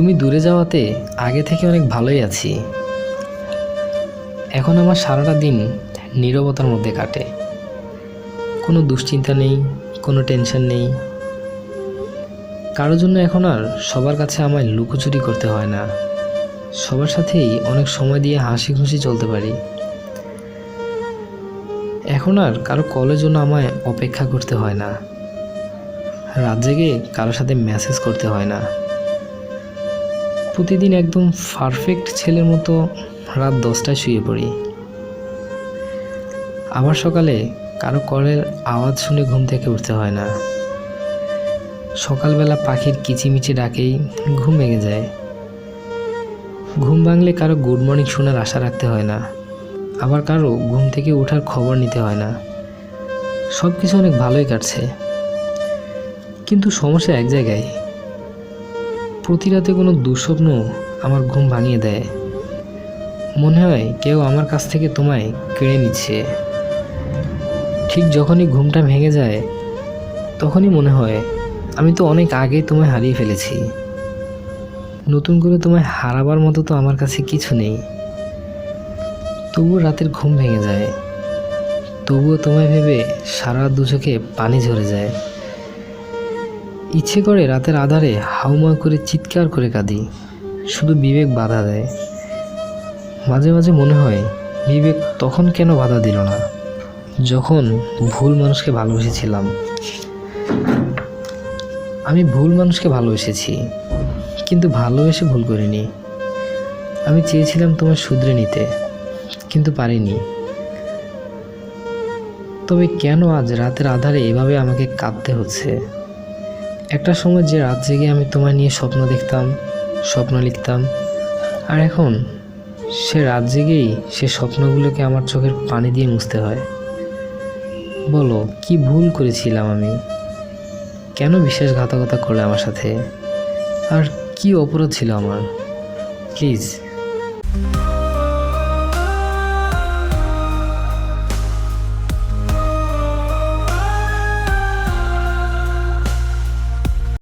তুমি দূরে যাওয়াতে আগে থেকে অনেক ভালোই আছি। এখন আমার সারাটা দিন নীরবতার মধ্যে কাটে। কোনো দুশ্চিন্তা নেই, কোনো টেনশন নেই। কারোর জন্য এখন আর সবার কাছে আমায় লুকোচুরি করতে হয় না। সবার সাথেই অনেক সময় দিয়ে হাসি খুশি চলতে পারি। এখন আর কারও কলের জন্য আমায় অপেক্ষা করতে হয় না। রাত জেগে কারোর সাথে মেসেজ করতে হয় না। প্রতিদিন একদম পারফেক্ট ছেলের মতো রাত দশটায় শুয়ে পড়ি। আবার সকালে কারও কলের আওয়াজ শুনে ঘুম থেকে উঠতে হয় না। সকালবেলা পাখির কিচিমিচি ডাকেই ঘুম ভেঙে যায়। ঘুম ভাঙলে কারও গুড মর্নিং শোনার আশা রাখতে হয় না। আবার কারও ঘুম থেকে ওঠার খবর নিতে হয় না। সব কিছু অনেক ভালোই কাটছে। কিন্তু সমস্যা এক জায়গায় প্রতি রাতে কোনো দুঃস্বপ্ন আমার ঘুম ভাঙিয়ে দেয়। মনে হয় কেউ আমার কাছ থেকে তোমায় কেড়ে নিচ্ছে। ঠিক যখনই ঘুমটা ভেঙে যায়, তখনই মনে হয় আমি তো অনেক আগে তোমায় হারিয়ে ফেলেছি। নতুন করে তোমায় হারাবার মতো তো আমার কাছে কিছু নেই। তবুও রাতের ঘুম ভেঙে যায়। তবুও তোমায় ভেবে সারা দু চোখে পানি ঝরে যায়। ইচ্ছে করে রাতের আধারে হাউমা করে চিৎকার করে কাঁদি। শুধু বিবেক বাধা দেয়। মাঝে মাঝে মনে হয়, বিবেক তখন কেন বাধা দিল না? যখন ভুল মানুষকে ভালোবেসেছিলাম। আমি ভুল মানুষকে ভালোবেসেছি, কিন্তু ভালোবেসে ভুল করিনি। আমি চেয়েছিলাম তোমার শুধরে নিতে, কিন্তু পারিনি। তবে কেন আজ রাতের আধারে এভাবে আমাকে কাঁদতে হচ্ছে? একটা সময় যে রাত জেগে আমি তোমায় নিয়ে স্বপ্ন দেখতাম, স্বপ্ন লিখতাম, আর এখন সে রাত জেগেই সে স্বপ্নগুলোকে আমার চোখের পানি দিয়ে মুছতে হয়। বলো, কি ভুল করেছিলাম আমি? কেন বিশ্বাসঘাতকতা করলে আমার সাথে? আর কি অপরাধ ছিল আমার? প্লিজ।